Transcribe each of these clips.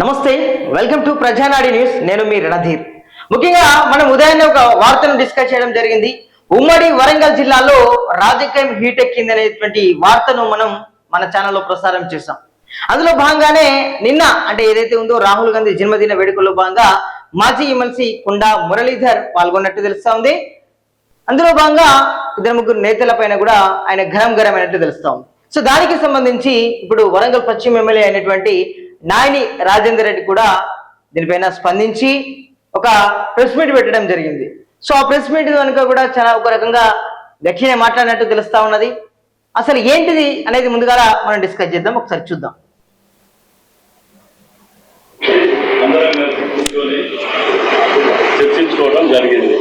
నమస్తే welcome to ప్రజానాడి news. నేను మీ రణధీర్. ముఖ్యంగా మనం ఉదయాన్నే ఒక వార్తను డిస్కస్ చేయడం జరిగింది. ఉమ్మడి వరంగల్ జిల్లాలో రాజకీయం హీట్ ఎక్కిందనేటువంటి వార్తను మనం మన ఛానల్లో ప్రసారం చేశాం. అందులో భాగంగానే నిన్న అంటే ఏదైతే ఉందో రాహుల్ గాంధీ జన్మదిన వేడుకల్లో భాగంగా మాజీ ఎమ్మెల్సీ కుండా మురళీధర్ పాల్గొన్నట్టు తెలుస్తా ఉంది. అందులో భాగంగా ఇద్దరు ముగ్గురు నేతల పైన కూడా ఆయన గరం గరం అయినట్టు తెలుస్తా ఉంది. సో దానికి సంబంధించి ఇప్పుడు వరంగల్ పశ్చిమ ఎమ్మెల్యే అయినటువంటి నాయని రాజేందర్ రెడ్డి కూడా దీనిపైన స్పందించి ఒక ప్రెస్ మీట్ పెట్టడం జరిగింది. సో ఆ ప్రెస్ మీట్ కనుక కూడా చాలా ఒక రకంగా గట్టిగా మాట్లాడినట్టు తెలుస్తా ఉన్నది. అసలు ఏంటిది అనేది ముందుగా మనం డిస్కస్ చేద్దాం ఒకసారి చూద్దాం. చర్చించుకోవడం జరిగింది.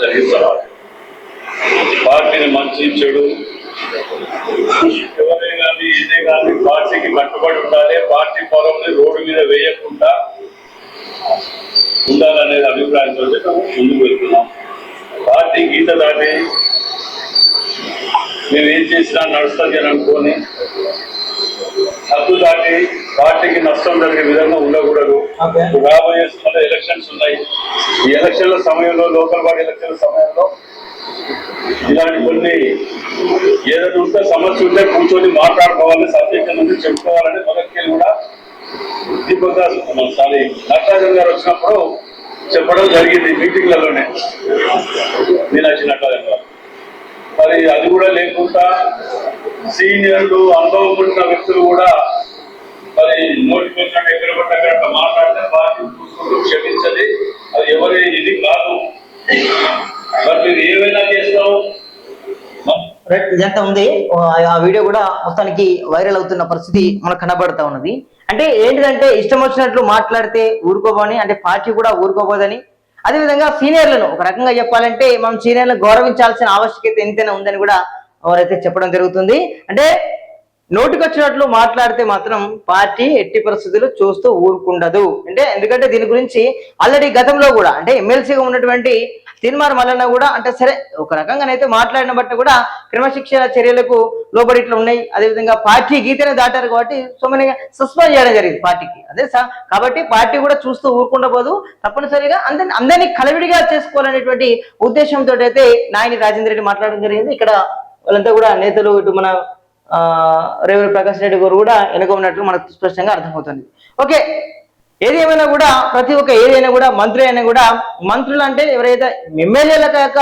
జరిగిన తర్వాత. పార్టీని మంచి చెడు కానీ ఇదే కానీ పార్టీకి కట్టుబడి ఉండాలి. పార్టీ పొలంని రోడ్డు మీద వేయకుండా ఉండాలనే అభిప్రాయంతో ముందుకు వెళ్తున్నాం. పార్టీ గీత దాటి మేము ఏం చేసినా నడుస్తుంది అని అనుకోని హద్దు దాటి పార్టీకి నష్టం జరిగే విధంగా ఉండకూడదు. రాబోయే సమయంలో ఎలక్షన్స్ ఉన్నాయి. ఈ ఎలక్షన్ల సమయంలో లోకల్ బాడీ ఎలక్షన్ల సమయంలో ఇలాంటి కొన్ని ఏదైనా ఉంటే సమస్య ఉంటే కూర్చొని మాట్లాడుకోవాలి సబ్జెక్ట్ నుంచి చెప్పుకోవాలని మొదటికి కూడా దీపక్ దాస్ సారీ నటరాజన్ గారు వచ్చినప్పుడు చెప్పడం జరిగింది మీటింగ్లలోనే. మీనాక్షి నటరాజన్ గారు. మరి అది కూడా లేకుండా సీనియర్లు అనుభవం ఉన్న వ్యక్తులు కూడా మరి నోటికి ఎక్కడ పడితే అక్కడ మాట్లాడితే బాధ్యత చూసుకుంటూ క్షమించది అది ఎవరి ఇది కాదు. మరి మీరు ఏమైనా చేస్తాం ఇదంతా ఉంది. ఆ వీడియో కూడా మొత్తానికి వైరల్ అవుతున్న పరిస్థితి మనకు కనబడతా ఉన్నది. అంటే ఏంటిదంటే ఇష్టం వచ్చినట్లు మాట్లాడితే ఊరుకోబోని అంటే పార్టీ కూడా ఊరుకోబోదని. అదేవిధంగా సీనియర్లను ఒక రకంగా చెప్పాలంటే మనం సీనియర్లను గౌరవించాల్సిన ఆవశ్యకత ఎంతైనా ఉందని కూడా ఎవరైతే చెప్పడం జరుగుతుంది. అంటే నోటికొచ్చినట్లు మాట్లాడితే మాత్రం పార్టీ ఎట్టి పరిస్థితులు చూస్తూ ఊరుకుండదు. అంటే ఎందుకంటే దీని గురించి ఆల్రెడీ గతంలో కూడా అంటే ఎమ్మెల్సీగా ఉన్నటువంటి తిన్మార్ మల్లన్న కూడా అంటే సరే ఒక రకంగా అయితే మాట్లాడిన బట్టి కూడా క్రమశిక్షణ చర్యలకు లోబడి ఇట్లా ఉన్నాయి. అదేవిధంగా పార్టీ గీతనే దాటారు కాబట్టి సోమనిగా సస్పెండ్ చేయడం జరిగింది పార్టీకి. అదే సార్ కాబట్టి పార్టీ కూడా చూస్తూ ఊరుకుండబోదు తప్పనిసరిగా అందరిని అందరినీ కలవిడిగా చేసుకోవాలనేటువంటి ఉద్దేశంతో అయితే నాయని రాజేంద్ర రెడ్డి మాట్లాడడం జరిగింది. ఇక్కడ వాళ్ళంతా కూడా నేతలు ఇటు మన ఆ, ప్రకాష్ రెడ్డి గారు కూడా వెనుక ఉన్నట్లు మనకు స్పష్టంగా అర్థమవుతుంది. ఓకే. ఏది ఏమైనా కూడా ప్రతి ఒక్క ఏదైనా కూడా మంత్రి అయినా కూడా మంత్రులు అంటే ఎవరైతే ఎమ్మెల్యేల యొక్క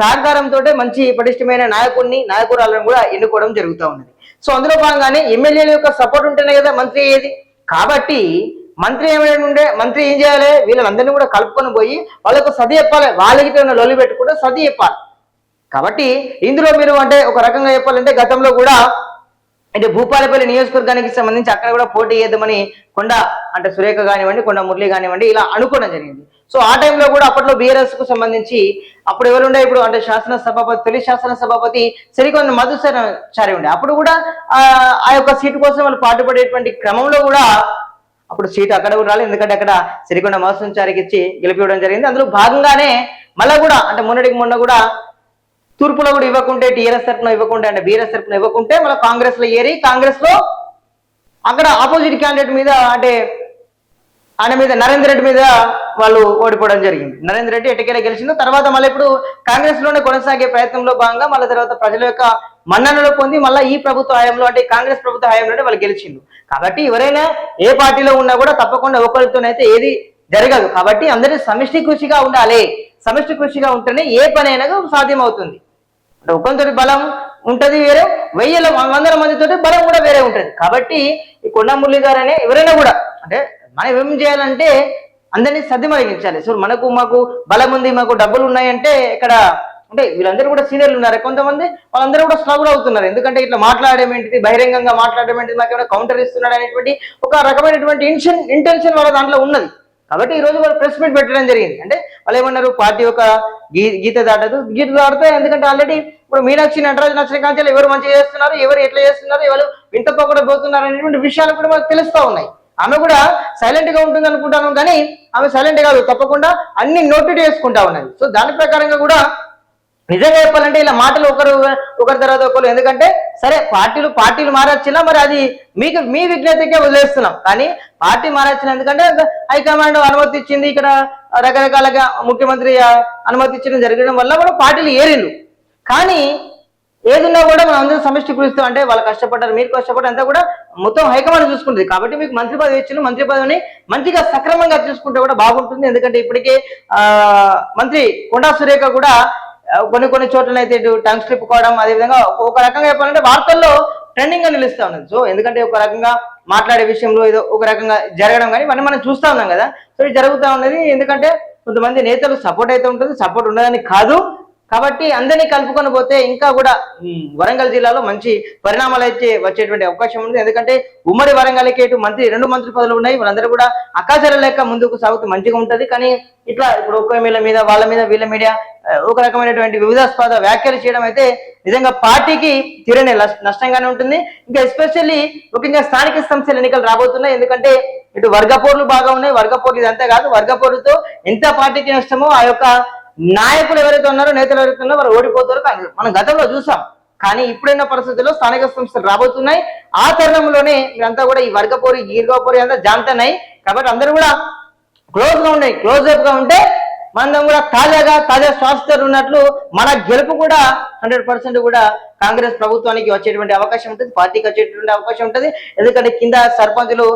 సహకారంతో మంచి పటిష్టమైన నాయకుడిని నాయకురాలను కూడా ఎన్నుకోవడం జరుగుతూ ఉన్నది. సో అందులో భాగంగానే ఎమ్మెల్యేల యొక్క సపోర్ట్ ఉంటేనే కదా మంత్రి అయ్యేది. కాబట్టి మంత్రి ఏమైనా ఉండే మంత్రి ఏం చేయాలి? వీళ్ళందరినీ కూడా కలుపుకొని పోయి వాళ్ళకు సది చెప్పాలి. వాళ్ళకి లొలి పెట్టుకుంటే సది చెప్పాలి. కాబట్టి ఇందులో మీరు అంటే ఒక రకంగా చెప్పాలంటే గతంలో కూడా అంటే భూపాలపల్లి నియోజకవర్గానికి సంబంధించి అక్కడ కూడా పోటీ చేద్దామని కొండ అంటే సురేఖ కానివ్వండి కొండ మురళి కానివ్వండి ఇలా అనుకోవడం జరిగింది. సో ఆ టైంలో కూడా అప్పట్లో బీఆర్ఎస్కు సంబంధించి అప్పుడు ఎవరుండే? ఇప్పుడు అంటే శాసన సభాపతి తొలి శాసన సభాపతి సిరికొండ మధుసరాచారి ఉండే. అప్పుడు కూడా ఆ ఆ యొక్క సీటు కోసం వాళ్ళు పాటుపడేటువంటి క్రమంలో కూడా అప్పుడు సీటు అక్కడ కూడా రాలేదు. ఎందుకంటే అక్కడ సిరికొండ మధుసంచారికి ఇచ్చి గెలిపివ్వడం జరిగింది. అందులో భాగంగానే మళ్ళా కూడా అంటే మొన్నటికి మొన్న కూడా తూర్పులో కూడా ఇవ్వకుంటే టీఆర్ఎస్ తరఫున ఇవ్వకుంటే అంటే బీఆర్ఎస్ తరఫున ఇవ్వకుంటే మళ్ళీ కాంగ్రెస్లో ఏరి కాంగ్రెస్లో అక్కడ ఆపోజిట్ క్యాండిడేట్ మీద అంటే ఆయన మీద నరేందర్ రెడ్డి మీద వాళ్ళు ఓడిపోవడం జరిగింది. నరేంద్ర రెడ్డి ఎటకేలా గెలిచిందో తర్వాత మళ్ళీ ఇప్పుడు కాంగ్రెస్లోనే కొనసాగే ప్రయత్నంలో భాగంగా మళ్ళీ తర్వాత ప్రజల యొక్క మన్ననలో పొంది మళ్ళీ ఈ ప్రభుత్వ హయాంలో అంటే కాంగ్రెస్ ప్రభుత్వ హయాంలోనే వాళ్ళు గెలిచిండు కాబట్టి ఎవరైనా ఏ పార్టీలో ఉన్నా కూడా తప్పకుండా ఒకరితోనైతే ఏది జరగదు. కాబట్టి అందరూ సమిష్టి కృషిగా ఉండాలి. సమిష్టి కృషిగా ఉంటేనే ఏ పని అయినా సాధ్యం అంటే బలం ఉంటది వేరే వెయ్యిల వందల మందితోటి బలం కూడా వేరే ఉంటది. కాబట్టి ఈ కొండమురళి గారనే ఎవరైనా కూడా అంటే మనం ఏం చేయాలంటే అందరినీ సర్దిమరిగించాలి సో మనకు మాకు బలం ఉంది మాకు డబ్బులు ఉన్నాయంటే ఇక్కడ అంటే వీళ్ళందరూ కూడా సీనియర్లు ఉన్నారు. కొంతమంది వాళ్ళందరూ కూడా స్ట్రగుల్ అవుతున్నారు. ఎందుకంటే ఇట్లా మాట్లాడడం ఏంటిది బహిరంగంగా మాట్లాడడం ఏంటిది మాకు ఏమైనా కౌంటర్ ఇస్తున్నాడు అనేటువంటి ఒక రకమైనటువంటి ఇన్షన్ ఇంటెన్షన్ వాళ్ళ దాంట్లో ఉన్నది. కాబట్టి ఈ రోజు వాళ్ళు ప్రెస్ మీట్ పెట్టడం జరిగింది. అంటే వాళ్ళు ఏమన్నారు పార్టీ యొక్క గీ గీత దాటదు. గీత దాటితే ఎందుకంటే ఆల్రెడీ ఇప్పుడు మీనాక్షి నటరాజు నచ్చిన ఎవరు మంచిగా చేస్తున్నారు? ఎవరు ఎట్లా చేస్తున్నారు? ఎవరు వింత కూడా పోతున్నారు అనేటువంటి విషయాలు కూడా మనకు తెలుస్తూ ఉన్నాయి. ఆమె కూడా సైలెంట్గా ఉంటుంది అనుకుంటాను కానీ ఆమె సైలెంట్ కాదు. తప్పకుండా అన్ని నోటెడ్ చేసుకుంటా ఉన్నది. సో దాని ప్రకారంగా కూడా నిజంగా చెప్పాలంటే ఇలా మాటలు ఒకరు ఒకరి తర్వాత ఒకరు. ఎందుకంటే సరే పార్టీలు పార్టీలు మారొచ్చినా మరి అది మీకు మీ విజ్ఞతకే వదిలేస్తున్నాం. కానీ పార్టీ మారొచ్చిన ఎందుకంటే హైకమాండ్ అనుమతి ఇచ్చింది ఇక్కడ రకరకాలుగా ముఖ్యమంత్రి అనుమతి ఇచ్చడం జరగడం వల్ల కూడా పార్టీలు ఏరిళ్ళు కానీ ఏదున్నా కూడా మనం అందరూ సమిష్టి కృషితో అంటే వాళ్ళు కష్టపడ్డారు మీరు కష్టపడ్డారు అంతా కూడా మొత్తం హైకమాండ్ చూసుకుంటుంది. కాబట్టి మీకు మంత్రి పదవి ఇచ్చిన మంత్రి పదవిని మంచిగా సక్రమంగా చూసుకుంటే కూడా బాగుంటుంది. ఎందుకంటే ఇప్పటికే మంత్రి కొండా సురేఖ కూడా కొన్ని కొన్ని చోట్ల అయితే ఇటు టంగ్ స్లిప్ కావడం అదేవిధంగా ఒక రకంగా చెప్పాలంటే వార్తల్లో ట్రెండింగ్గా నిలుస్తా ఉన్నది. సో ఎందుకంటే ఒక రకంగా మాట్లాడే విషయంలో ఏదో ఒక రకంగా జరగడం కానీ ఇవన్నీ మనం చూస్తా ఉన్నాం కదా. సో ఇది జరుగుతూ ఉన్నది ఎందుకంటే కొంతమంది నేతలు సపోర్ట్ అయితే ఉంటుంది సపోర్ట్ ఉండదని కాదు. కాబట్టి అందరినీ కలుపుకొని పోతే ఇంకా కూడా వరంగల్ జిల్లాలో మంచి పరిణామాలు అయితే వచ్చేటువంటి అవకాశం ఉంది. ఎందుకంటే ఉమ్మడి వరంగల్కి ఇటు మంత్రి రెండు మంత్రి పదవులు ఉన్నాయి. వాళ్ళందరూ కూడా అకాచర లేక ముందుకు సాగుతూ మంచిగా ఉంటుంది. కానీ ఇట్లా ఇప్పుడు ఒక్క ఎమ్మెల్యే మీద వాళ్ళ మీద వీళ్ళ మీడియా ఒక రకమైనటువంటి వివిధాస్పద వ్యాఖ్యలు చేయడం అయితే నిజంగా పార్టీకి తీరనే నష్టంగానే ఉంటుంది. ఇంకా ఎస్పెషల్లీ ముఖ్యంగా స్థానిక సంస్థల ఎన్నికలు రాబోతున్నాయి. ఎందుకంటే ఇటు వర్గపోర్లు బాగా ఉన్నాయి. వర్గపోర్లు ఇదంతా కాదు. వర్గపోరుతో ఎంత పార్టీకి నష్టమో ఆ యొక్క నాయకులు ఎవరైతే ఉన్నారో నేతలు ఎవరైతే ఉన్నారో వారు ఓడిపోతారో. మనం గతంలో చూసాం. కానీ ఇప్పుడున్న పరిస్థితుల్లో స్థానిక సంస్థలు రాబోతున్నాయి. ఆ తరుణంలోనే మీరంతా కూడా ఈ వర్గపోరి గీర్గపోరి అంతా జాంతన్నాయి కాబట్టి అందరూ కూడా క్లోజ్గా ఉన్నాయి. క్లోజ్ అప్గా ఉంటే మనం కూడా తాజాగా తాజా శ్వాసతో ఉన్నట్లు మన గెలుపు కూడా హండ్రెడ్ పర్సెంట్ కూడా కాంగ్రెస్ ప్రభుత్వానికి వచ్చేటువంటి అవకాశం ఉంటుంది. పార్టీకి వచ్చేటువంటి అవకాశం ఉంటుంది. ఎందుకంటే కింద సర్పంచులు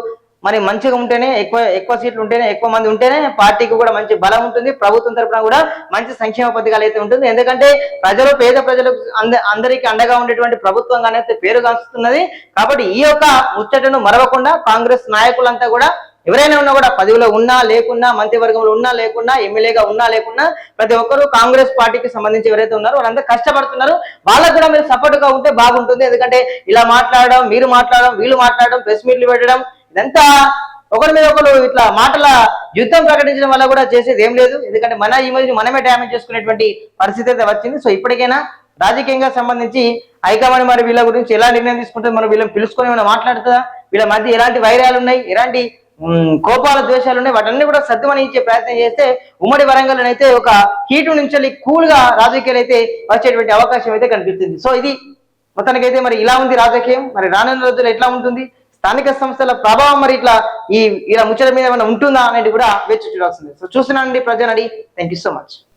మరి మంచిగా ఉంటేనే ఎక్కువ ఎక్కువ సీట్లు ఉంటేనే ఎక్కువ మంది ఉంటేనే పార్టీకి కూడా మంచి బలం ఉంటుంది. ప్రభుత్వం తరపున కూడా మంచి సంక్షేమ పథకాలు అయితే ఉంటుంది. ఎందుకంటే ప్రజలు పేద ప్రజలకు అంద అందరికీ అండగా ఉండేటువంటి ప్రభుత్వంగానే అయితే పేరు కాస్తున్నది. కాబట్టి ఈ యొక్క ముచ్చటను మరవకుండా కాంగ్రెస్ నాయకులంతా కూడా ఎవరైనా ఉన్నా కూడా పదవిలో ఉన్నా లేకున్నా మంత్రివర్గంలో ఉన్నా లేకున్నా ఎమ్మెల్యేగా ఉన్నా లేకున్నా ప్రతి ఒక్కరూ కాంగ్రెస్ పార్టీకి సంబంధించి ఎవరైతే ఉన్నారో వాళ్ళంతా కష్టపడుతున్నారు. వాళ్ళకు కూడా మీరు సపోర్ట్గా ఉంటే బాగుంటుంది. ఎందుకంటే ఇలా మాట్లాడడం మీరు మాట్లాడడం వీళ్ళు మాట్లాడడం ప్రెస్ మీట్లు పెట్టడం ఇదంతా ఒకరి మీద ఒకరు ఇట్లా మాటల యుద్ధం ప్రకటించడం వల్ల కూడా చేసేది ఏం లేదు. ఎందుకంటే మన ఇమేజ్ మనమే డ్యామేజ్ చేసుకునేటువంటి పరిస్థితి అయితే వచ్చింది. సో ఇప్పటికైనా రాజకీయంగా సంబంధించి హైకమాండ్ మరి వీళ్ళ గురించి ఎలా నిర్ణయం తీసుకుంటుంది మనం వీళ్ళని పిలుచుకొని మనం మాట్లాడుతుందా? వీళ్ళ మధ్య ఎలాంటి వైరాలు ఉన్నాయి? ఎలాంటి కోపాల ద్వేషాలు ఉన్నాయి? వాటన్నీ కూడా సర్దుమని ఇచ్చే ప్రయత్నం చేస్తే ఉమ్మడి వరంగల్ అయితే ఒక హీటు నుంచి కూల్గా రాజకీయాలు అయితే వచ్చేటువంటి అవకాశం అయితే కనిపిస్తుంది. సో ఇది మొత్తానికైతే మరి ఇలా ఉంది రాజకీయం. మరి రానున్న రోజుల్లో ఎట్లా ఉంటుంది? స్థానిక సంస్థల ప్రభావం మరి ఇట్లా ఈ ఇలా ముచ్చట మీద ఏమైనా ఉంటుందా అనేది కూడా వేచి చూడాల్సింది. సో చూస్తున్నానండి ప్రజానడి థ్యాంక్ యూ సో మచ్